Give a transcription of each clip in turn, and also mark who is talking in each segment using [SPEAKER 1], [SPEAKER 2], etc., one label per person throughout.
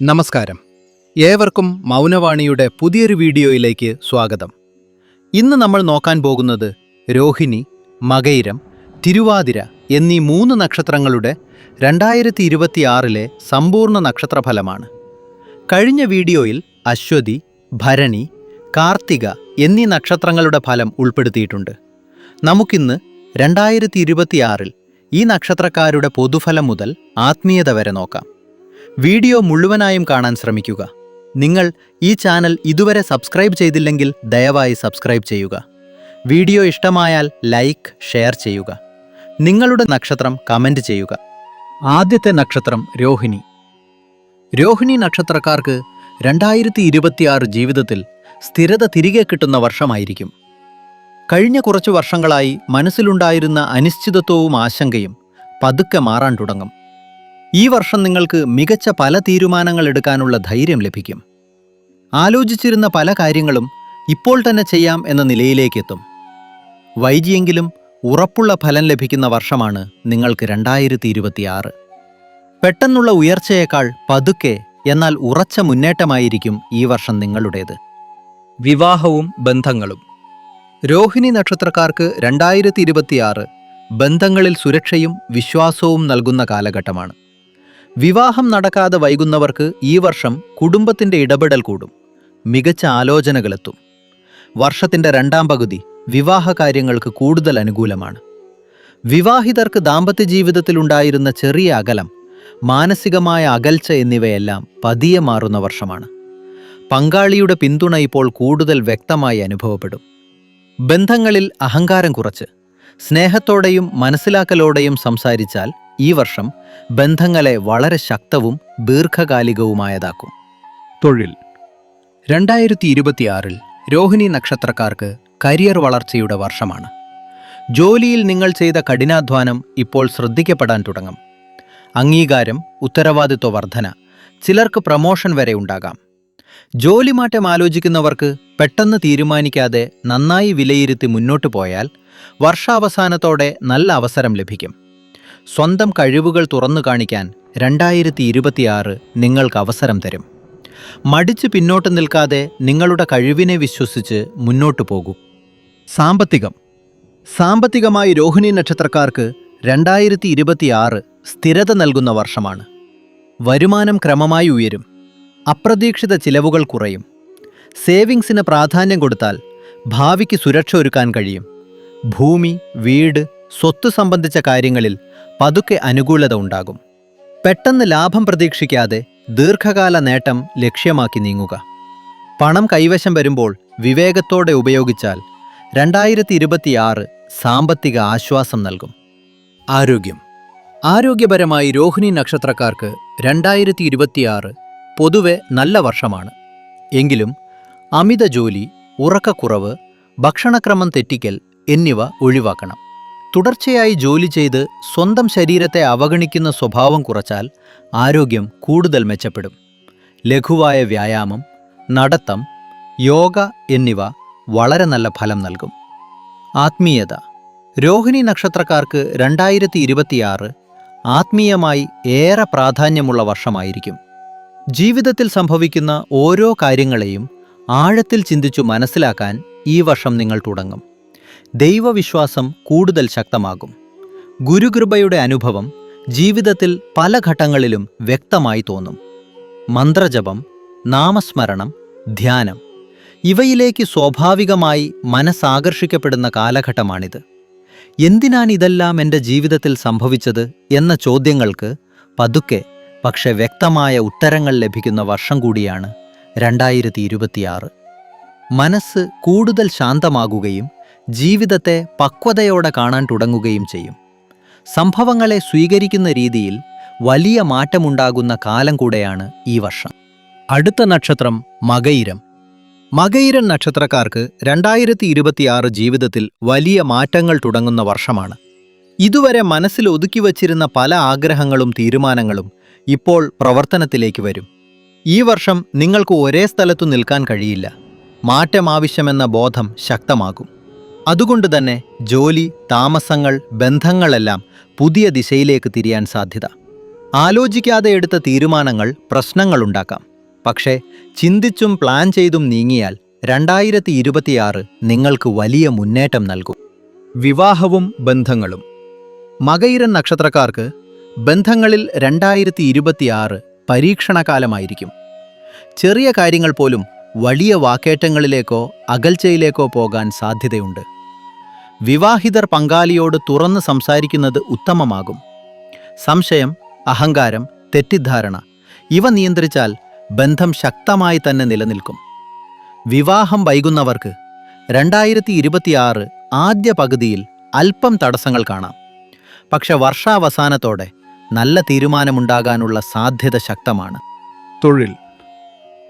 [SPEAKER 1] നമസ്കാരം. ഏവർക്കും മൗനവാണിയുടെ പുതിയൊരു വീഡിയോയിലേക്ക് സ്വാഗതം. ഇന്ന് നമ്മൾ നോക്കാൻ പോകുന്നത് രോഹിണി മകൈരം തിരുവാതിര എന്നീ മൂന്ന് നക്ഷത്രങ്ങളുടെ രണ്ടായിരത്തി ഇരുപത്തിയാറിലെ സമ്പൂർണ നക്ഷത്രഫലമാണ്. കഴിഞ്ഞ വീഡിയോയിൽ അശ്വതി ഭരണി കാർത്തിക എന്നീ നക്ഷത്രങ്ങളുടെ ഫലം ഉൾപ്പെടുത്തിയിട്ടുണ്ട്. നമുക്കിന്ന് രണ്ടായിരത്തി ഇരുപത്തിയാറിൽ ഈ നക്ഷത്രക്കാരുടെ പൊതുഫലം മുതൽ ആത്മീയത വരെ നോക്കാം. വീഡിയോ മുഴുവനായും കാണാൻ ശ്രമിക്കുക. നിങ്ങൾ ഈ ചാനൽ ഇതുവരെ സബ്സ്ക്രൈബ് ചെയ്തില്ലെങ്കിൽ ദയവായി സബ്സ്ക്രൈബ് ചെയ്യുക. വീഡിയോ ഇഷ്ടമായാൽ ലൈക്ക് ഷെയർ ചെയ്യുക. നിങ്ങളുടെ നക്ഷത്രം കമന്റ് ചെയ്യുക. ആദ്യത്തെ നക്ഷത്രം രോഹിണി. രോഹിണി നക്ഷത്രക്കാർക്ക് രണ്ടായിരത്തി ഇരുപത്തിയാറ് ജീവിതത്തിൽ സ്ഥിരത തിരികെ കിട്ടുന്ന വർഷമായിരിക്കും. കഴിഞ്ഞ കുറച്ചു വർഷങ്ങളായി മനസ്സിലുണ്ടായിരുന്ന അനിശ്ചിതത്വവും ആശങ്കയും പതുക്കെ മാറാൻ തുടങ്ങും. ഈ വർഷം നിങ്ങൾക്ക് മികച്ച പല തീരുമാനങ്ങൾ എടുക്കാനുള്ള ധൈര്യം ലഭിക്കും. ആലോചിച്ചിരുന്ന പല കാര്യങ്ങളും ഇപ്പോൾ തന്നെ ചെയ്യാം എന്ന നിലയിലേക്കെത്തും. വൈകിയെങ്കിലും ഉറപ്പുള്ള ഫലം ലഭിക്കുന്ന വർഷമാണ് നിങ്ങൾക്ക് രണ്ടായിരത്തി ഇരുപത്തിയാറ് പെട്ടെന്നുള്ള ഉയർച്ചയേക്കാൾ പതുക്കെ എന്നാൽ ഉറച്ച മുന്നേറ്റമായിരിക്കും ഈ വർഷം നിങ്ങളുടേത്. വിവാഹവും ബന്ധങ്ങളും. രോഹിണി നക്ഷത്രക്കാർക്ക് രണ്ടായിരത്തി ഇരുപത്തിയാറ് ബന്ധങ്ങളിൽ സുരക്ഷയും വിശ്വാസവും നൽകുന്ന കാലഘട്ടമാണ്. വിവാഹം നടക്കാതെ വൈകുന്നവർക്ക് ഈ വർഷം കുടുംബത്തിന്റെ ഇടപെടൽ കൂടും. മികച്ച ആലോചനകളെത്തും. വർഷത്തിന്റെ രണ്ടാം പകുതി വിവാഹ കാര്യങ്ങൾക്ക് കൂടുതൽ അനുകൂലമാണ്. വിവാഹിതർക്ക് ദാമ്പത്യ ജീവിതത്തിലുണ്ടായിരുന്ന ചെറിയ അകലം മാനസികമായ അകൽച്ച എന്നിവയെല്ലാം പതിയെ മാറുന്ന വർഷമാണ്. പങ്കാളിയുടെ പിന്തുണ ഇപ്പോൾ കൂടുതൽ വ്യക്തമായി അനുഭവപ്പെടും. ബന്ധങ്ങളിൽ അഹങ്കാരം കുറച്ച്. സ്നേഹത്തോടെയും മനസ്സിലാക്കലോടെയും സംസാരിച്ചാൽ ഈ വർഷം ബന്ധങ്ങളെ വളരെ ശക്തവും ദീർഘകാലികവുമായതാക്കും. തൊഴിൽ. രണ്ടായിരത്തി ഇരുപത്തിയാറിൽ രോഹിണി നക്ഷത്രക്കാർക്ക് കരിയർ വളർച്ചയുടെ വർഷമാണ്. ജോലിയിൽ നിങ്ങൾ ചെയ്ത കഠിനാധ്വാനം ഇപ്പോൾ ശ്രദ്ധിക്കപ്പെടാൻ തുടങ്ങും. അംഗീകാരം ഉത്തരവാദിത്വ വർധന ചിലർക്ക് പ്രമോഷൻ വരെ ഉണ്ടാകാം. ജോലി മാറ്റം ആലോചിക്കുന്നവർക്ക് പെട്ടെന്ന് തീരുമാനിക്കാതെ നന്നായി വിലയിരുത്തി മുന്നോട്ടു പോയാൽ വർഷാവസാനത്തോടെ നല്ല അവസരം ലഭിക്കും. സ്വന്തം കഴിവുകൾ തുറന്നു കാണിക്കാൻ രണ്ടായിരത്തി ഇരുപത്തിയാറ് നിങ്ങൾക്ക് അവസരം തരും. മടിച്ച് പിന്നോട്ട് നിൽക്കാതെ നിങ്ങളുടെ കഴിവിനെ വിശ്വസിച്ച് മുന്നോട്ടു പോകൂ. സാമ്പത്തികം. സാമ്പത്തികമായി രോഹിണി നക്ഷത്രക്കാർക്ക് രണ്ടായിരത്തി ഇരുപത്തിയാറ് സ്ഥിരത നൽകുന്ന വർഷമാണ്. വരുമാനം ക്രമമായി ഉയരും. അപ്രതീക്ഷിത ചിലവുകൾ കുറയും. സേവിങ്സിന് പ്രാധാന്യം കൊടുത്താൽ ഭാവിക്ക് സുരക്ഷ ഒരുക്കാൻ കഴിയും. ഭൂമി വീട് സ്വത്ത് സംബന്ധിച്ച കാര്യങ്ങളിൽ പതുക്കെ അനുകൂലത ഉണ്ടാകും. പെട്ടെന്ന് ലാഭം പ്രതീക്ഷിക്കാതെ ദീർഘകാല നേട്ടം ലക്ഷ്യമാക്കി നീങ്ങുക. പണം കൈവശം വരുമ്പോൾ വിവേകത്തോടെ ഉപയോഗിച്ചാൽ രണ്ടായിരത്തി ഇരുപത്തിയാറ് സാമ്പത്തിക ആശ്വാസം നൽകും. ആരോഗ്യം. ആരോഗ്യപരമായി രോഹിണി നക്ഷത്രക്കാർക്ക് രണ്ടായിരത്തി ഇരുപത്തിയാറ് പൊതുവെ നല്ല വർഷമാണ്. എങ്കിലും അമിത ജോലി ഉറക്കക്കുറവ് ഭക്ഷണക്രമം തെറ്റിക്കൽ എന്നിവ ഒഴിവാക്കണം. തുടർച്ചയായി ജോലി ചെയ്ത് സ്വന്തം ശരീരത്തെ അവഗണിക്കുന്ന സ്വഭാവം കുറച്ചാൽ ആരോഗ്യം കൂടുതൽ മെച്ചപ്പെടും. ലഘുവായ വ്യായാമം നടത്തം യോഗ എന്നിവ വളരെ നല്ല ഫലം നൽകും. ആത്മീയത. രോഹിണി നക്ഷത്രക്കാർക്ക് രണ്ടായിരത്തി ഇരുപത്തിയാറ് ആത്മീയമായി ഏറെ പ്രാധാന്യമുള്ള വർഷമായിരിക്കും. ജീവിതത്തിൽ സംഭവിക്കുന്ന ഓരോ കാര്യങ്ങളെയും ആഴത്തിൽ ചിന്തിച്ചു മനസ്സിലാക്കാൻ ഈ വർഷം നിങ്ങൾ തുടങ്ങും. ദൈവവിശ്വാസം കൂടുതൽ ശക്തമാകും. ഗുരുകൃപയുടെ അനുഭവം ജീവിതത്തിൽ പല ഘട്ടങ്ങളിലും വ്യക്തമായി തോന്നും. മന്ത്രജപം നാമസ്മരണം ധ്യാനം ഇവയിലേക്ക് സ്വാഭാവികമായി മനസ്സാകർഷിക്കപ്പെടുന്ന കാലഘട്ടമാണിത്. എന്തിനാണ് ഇതെല്ലാം എന്റെ ജീവിതത്തിൽ സംഭവിച്ചത് എന്ന ചോദ്യങ്ങൾക്ക് പതുക്കെ പക്ഷെ വ്യക്തമായ ഉത്തരങ്ങൾ ലഭിക്കുന്ന വർഷം കൂടിയാണ് രണ്ടായിരത്തി മനസ്സ് കൂടുതൽ ശാന്തമാകുകയും ജീവിതത്തെ പക്വതയോടെ കാണാൻ തുടങ്ങുകയും ചെയ്യും. സംഭവങ്ങളെ സ്വീകരിക്കുന്ന രീതിയിൽ വലിയ മാറ്റമുണ്ടാകുന്ന കാലം കൂടെയാണ് ഈ വർഷം. അടുത്ത നക്ഷത്രം മകയിരം. മകയിരൻ നക്ഷത്രക്കാർക്ക് രണ്ടായിരത്തി ഇരുപത്തിയാറ് ജീവിതത്തിൽ വലിയ മാറ്റങ്ങൾ തുടങ്ങുന്ന വർഷമാണ്. ഇതുവരെ മനസ്സിൽ ഒതുക്കി വച്ചിരുന്ന പല ആഗ്രഹങ്ങളും തീരുമാനങ്ങളും ഇപ്പോൾ പ്രവർത്തനത്തിലേക്ക് വരും. ഈ വർഷം നിങ്ങൾക്ക് ഒരേ സ്ഥലത്തു നിൽക്കാൻ കഴിയില്ല. മാറ്റം ആവശ്യമെന്ന ബോധം ശക്തമാകും. അതുകൊണ്ട് തന്നെ ജോലി താമസങ്ങൾ ബന്ധങ്ങളെല്ലാം പുതിയ ദിശയിലേക്ക് തിരിയാൻ സാധ്യത. ആലോചിക്കാതെ എടുത്ത തീരുമാനങ്ങൾ പ്രശ്നങ്ങളുണ്ടാക്കാം. പക്ഷേ ചിന്തിച്ചും പ്ലാൻ ചെയ്തും നീങ്ങിയാൽ രണ്ടായിരത്തി ഇരുപത്തിയാറ് നിങ്ങൾക്ക് വലിയ മുന്നേറ്റം നൽകും. വിവാഹവും ബന്ധങ്ങളും. മകയിരൻ നക്ഷത്രക്കാർക്ക് ബന്ധങ്ങളിൽ രണ്ടായിരത്തി ഇരുപത്തിയാറ് പരീക്ഷണകാലമായിരിക്കും. ചെറിയ കാര്യങ്ങൾ പോലും വലിയ വാക്കേറ്റങ്ങളിലേക്കോ അകൽച്ചയിലേക്കോ പോകാൻ സാധ്യതയുണ്ട്. വിവാഹിതർ പങ്കാളിയോട് തുറന്ന് സംസാരിക്കുന്നത് ഉത്തമമാകും. സംശയം അഹങ്കാരം തെറ്റിദ്ധാരണ ഇവ നിയന്ത്രിച്ചാൽ ബന്ധം ശക്തമായി തന്നെ നിലനിൽക്കും. വിവാഹം വൈകുന്നവർക്ക് രണ്ടായിരത്തി ഇരുപത്തിയാറ് ആദ്യ പകുതിയിൽ അല്പം തടസ്സങ്ങൾ കാണാം. പക്ഷെ വർഷാവസാനത്തോടെ നല്ല തീരുമാനമുണ്ടാകാനുള്ള സാധ്യത ശക്തമാണ്. തൊഴിൽ.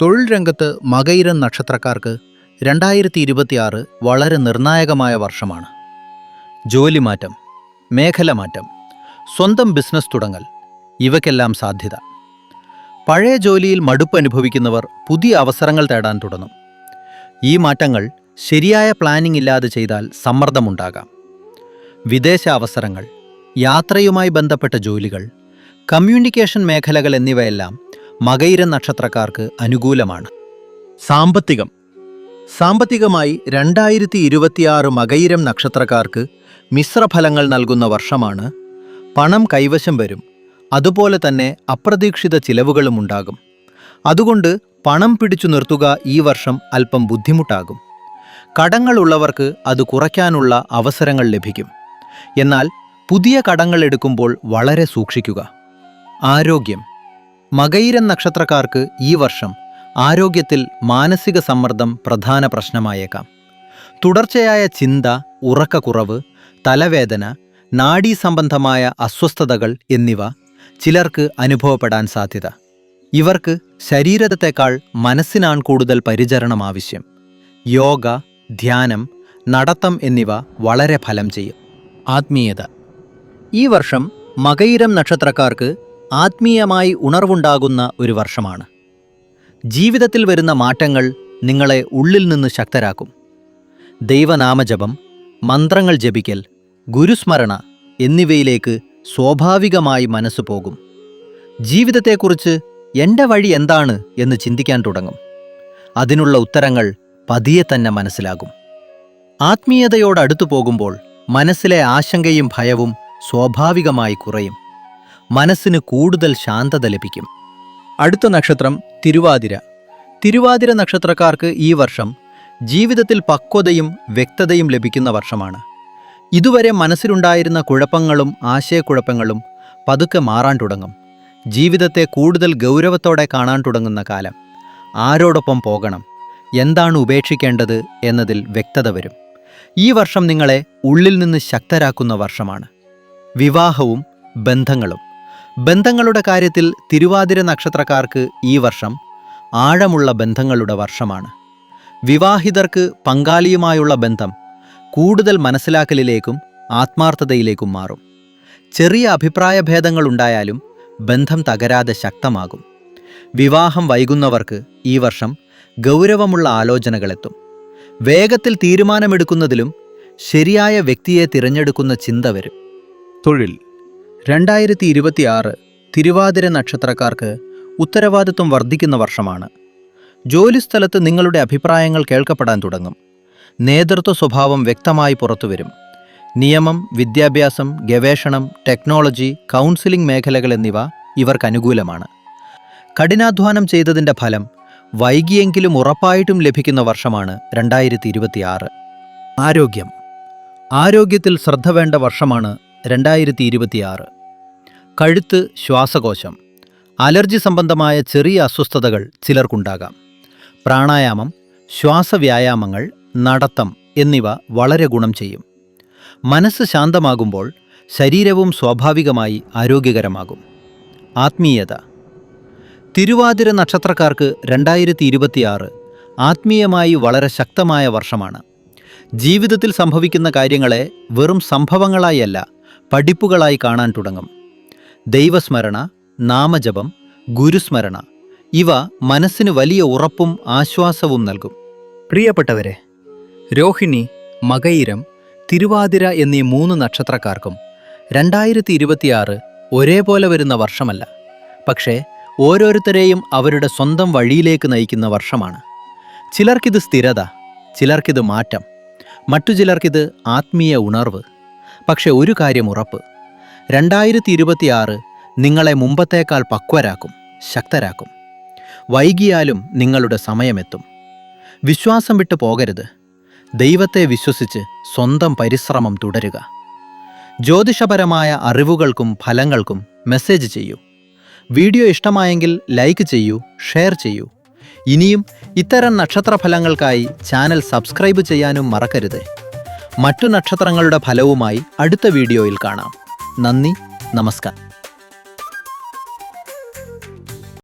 [SPEAKER 1] തൊഴിൽ രംഗത്ത് മകയിരൻ നക്ഷത്രക്കാർക്ക് രണ്ടായിരത്തി ഇരുപത്തിയാറ് വളരെ നിർണായകമായ വർഷമാണ്. ജോലി മാറ്റം മേഖല മാറ്റം സ്വന്തം ബിസിനസ് തുടങ്ങൽ ഇവയ്ക്കെല്ലാം സാധ്യത. പഴയ ജോലിയിൽ മടുപ്പ് അനുഭവിക്കുന്നവർ പുതിയ അവസരങ്ങൾ തേടാൻ തുടങ്ങും. ഈ മാറ്റങ്ങൾ ശരിയായ പ്ലാനിംഗ് ഇല്ലാതെ ചെയ്താൽ സമ്മർദ്ദമുണ്ടാകാം. വിദേശ അവസരങ്ങൾ യാത്രയുമായി ബന്ധപ്പെട്ട ജോലികൾ കമ്മ്യൂണിക്കേഷൻ മേഖലകൾ എന്നിവയെല്ലാം മകയിര നക്ഷത്രക്കാർക്ക് അനുകൂലമാണ്. സാമ്പത്തികം. സാമ്പത്തികമായി രണ്ടായിരത്തി ഇരുപത്തിയാറ് മകയിരം നക്ഷത്രക്കാർക്ക് മിശ്രഫലങ്ങൾ നൽകുന്ന വർഷമാണ് പണം കൈവശം വരും. അതുപോലെ തന്നെ അപ്രതീക്ഷിത ചിലവുകളും ഉണ്ടാകും. അതുകൊണ്ട് പണം പിടിച്ചു നിർത്തുക ഈ വർഷം അല്പം ബുദ്ധിമുട്ടാകും. കടങ്ങളുള്ളവർക്ക് അത് കുറയ്ക്കാനുള്ള അവസരങ്ങൾ ലഭിക്കും. എന്നാൽ പുതിയ കടങ്ങൾ എടുക്കുമ്പോൾ വളരെ സൂക്ഷിക്കുക. ആരോഗ്യം. മകയിരൻ നക്ഷത്രക്കാർക്ക് ഈ വർഷം ആരോഗ്യത്തിൽ മാനസിക സമ്മർദ്ദം പ്രധാന പ്രശ്നമായേക്കാം. തുടർച്ചയായ ചിന്ത ഉറക്കക്കുറവ് തലവേദന നാഡീ സംബന്ധമായ അസ്വസ്ഥതകൾ എന്നിവ ചിലർക്ക് അനുഭവപ്പെടാൻ സാധ്യത. ഇവർക്ക് ശരീരത്തെക്കാൾ മനസ്സിനാണ് കൂടുതൽ പരിചരണം ആവശ്യം. യോഗ ധ്യാനം നടത്തം എന്നിവ വളരെ ഫലം ചെയ്യും. ആത്മീയത. ഈ വർഷം മകയിരം നക്ഷത്രക്കാർക്ക് ആത്മീയമായി ഉണർവുണ്ടാകുന്ന ഒരു വർഷമാണ്. ജീവിതത്തിൽ വരുന്ന മാറ്റങ്ങൾ നിങ്ങളെ ഉള്ളിൽ നിന്ന് ശക്തരാക്കും. ദൈവനാമജപം മന്ത്രങ്ങൾ ജപിക്കൽ ഗുരുസ്മരണ എന്നിവയിലേക്ക് സ്വാഭാവികമായി മനസ്സ് പോകും. ജീവിതത്തെക്കുറിച്ച് എന്റെ വഴി എന്താണ് എന്ന് ചിന്തിക്കാൻ തുടങ്ങും. അതിനുള്ള ഉത്തരങ്ങൾ പതിയെ തന്നെ മനസ്സിലാകും. ആത്മീയതയോടടുത്തു പോകുമ്പോൾ മനസ്സിലെ ആശങ്കയും ഭയവും സ്വാഭാവികമായി കുറയും. മനസ്സിന് കൂടുതൽ ശാന്തത ലഭിക്കും. അടുത്ത നക്ഷത്രം തിരുവാതിര. തിരുവാതിര നക്ഷത്രക്കാർക്ക് ഈ വർഷം ജീവിതത്തിൽ പക്വതയും വ്യക്തതയും ലഭിക്കുന്ന വർഷമാണ്. ഇതുവരെ മനസ്സിലുണ്ടായിരുന്ന കുഴപ്പങ്ങളും ആശയക്കുഴപ്പങ്ങളും പതുക്കെ മാറാൻ തുടങ്ങും. ജീവിതത്തെ കൂടുതൽ ഗൗരവത്തോടെ കാണാൻ തുടങ്ങുന്ന കാലം. ആരോടൊപ്പം പോകണം. എന്താണ് ഉപേക്ഷിക്കേണ്ടത് എന്നതിൽ വ്യക്തത വരും. ഈ വർഷം നിങ്ങളെ ഉള്ളിൽ നിന്ന് ശക്തരാക്കുന്ന വർഷമാണ്. വിവാഹവും ബന്ധങ്ങളും. ബന്ധങ്ങളുടെ കാര്യത്തിൽ തിരുവാതിര നക്ഷത്രക്കാർക്ക് ഈ വർഷം ആഴമുള്ള ബന്ധങ്ങളുടെ വർഷമാണ്. വിവാഹിതർക്ക് പങ്കാളിയുമായുള്ള ബന്ധം കൂടുതൽ മനസ്സിലാക്കലിലേക്കും ആത്മാർത്ഥതയിലേക്കും മാറും. ചെറിയ അഭിപ്രായ ഭേദങ്ങളുണ്ടായാലും ബന്ധം തകരാതെ ശക്തമാകും. വിവാഹം വൈകുന്നവർക്ക് ഈ വർഷം ഗൗരവമുള്ള ആലോചനകളെത്തും. വേഗത്തിൽ തീരുമാനമെടുക്കുന്നതിലും ശരിയായ വ്യക്തിയെ തിരഞ്ഞെടുക്കുന്ന ചിന്ത വരും. തൊഴിൽ. രണ്ടായിരത്തി ഇരുപത്തിയാറ് തിരുവാതിര നക്ഷത്രക്കാർക്ക് ഉത്തരവാദിത്വം വർദ്ധിക്കുന്ന വർഷമാണ്. ജോലിസ്ഥലത്ത് നിങ്ങളുടെ അഭിപ്രായങ്ങൾ കേൾക്കപ്പെടാൻ തുടങ്ങും. നേതൃത്വ സ്വഭാവം വ്യക്തമായി പുറത്തുവരും. നിയമം വിദ്യാഭ്യാസം ഗവേഷണം ടെക്നോളജി കൗൺസിലിംഗ് മേഖലകൾ എന്നിവ ഇവർക്ക് അനുകൂലമാണ്. കഠിനാധ്വാനം ചെയ്തതിന്റെ ഫലം വൈകിയെങ്കിലും ഉറപ്പായിട്ടും ലഭിക്കുന്ന വർഷമാണ് രണ്ടായിരത്തി ഇരുപത്തിയാറ് ആരോഗ്യം. ആരോഗ്യത്തിൽ ശ്രദ്ധ വേണ്ട വർഷമാണ് രണ്ടായിരത്തി ഇരുപത്തിയാറ് കഴുത്ത് ശ്വാസകോശം. അലർജി സംബന്ധമായ ചെറിയ അസ്വസ്ഥതകൾ ചിലർക്കുണ്ടാകാം. പ്രാണായാമം ശ്വാസവ്യായാമങ്ങൾ നടത്തം എന്നിവ വളരെ ഗുണം ചെയ്യും. മനസ്സ് ശാന്തമാകുമ്പോൾ ശരീരവും സ്വാഭാവികമായി ആരോഗ്യകരമാകും. ആത്മീയത. തിരുവാതിര നക്ഷത്രക്കാർക്ക് രണ്ടായിരത്തി ഇരുപത്തിയാറ് ആത്മീയമായി വളരെ ശക്തമായ വർഷമാണ്. ജീവിതത്തിൽ സംഭവിക്കുന്ന കാര്യങ്ങളെ വെറും സംഭവങ്ങളായല്ല പഠിപ്പുകളായി കാണാൻ തുടങ്ങും. ദൈവസ്മരണ നാമജപം ഗുരുസ്മരണ ഇവ മനസ്സിന് വലിയ ഉറപ്പും ആശ്വാസവും നൽകും. പ്രിയപ്പെട്ടവരെ രോഹിണി മകയിരം തിരുവാതിര എന്നീ മൂന്ന് നക്ഷത്രക്കാർക്കും രണ്ടായിരത്തി ഇരുപത്തിയാറ് ഒരേപോലെ വരുന്ന വർഷമല്ല. പക്ഷേ ഓരോരുത്തരെയും അവരുടെ സ്വന്തം വഴിയിലേക്ക് നയിക്കുന്ന വർഷമാണ്. ചിലർക്കിത് സ്ഥിരത ചിലർക്കിത് മാറ്റം മറ്റു ചിലർക്കിത് ആത്മീയ ഉണർവ്. പക്ഷെ ഒരു കാര്യം ഉറപ്പ്. രണ്ടായിരത്തി ഇരുപത്തിയാറ് നിങ്ങളെ മുമ്പത്തേക്കാൾ പക്വരാക്കും ശക്തരാക്കും. വൈകിയാലും നിങ്ങളുടെ സമയമെത്തും. വിശ്വാസം വിട്ടു പോകരുത്. ദൈവത്തെ വിശ്വസിച്ച് സ്വന്തം പരിശ്രമം തുടരുക. ജ്യോതിഷപരമായ അറിവുകൾക്കും ഫലങ്ങൾക്കും മെസ്സേജ് ചെയ്യൂ. വീഡിയോ ഇഷ്ടമായെങ്കിൽ ലൈക്ക് ചെയ്യൂ ഷെയർ ചെയ്യൂ. ഇനിയും ഇത്തരം നക്ഷത്രഫലങ്ങൾക്കായി ചാനൽ സബ്സ്ക്രൈബ് ചെയ്യാനും മറക്കരുത്. മറ്റു നക്ഷത്രങ്ങളുടെ ഫലവുമായി അടുത്ത വീഡിയോയിൽ കാണാം. നന്ദി നമസ്കാരം.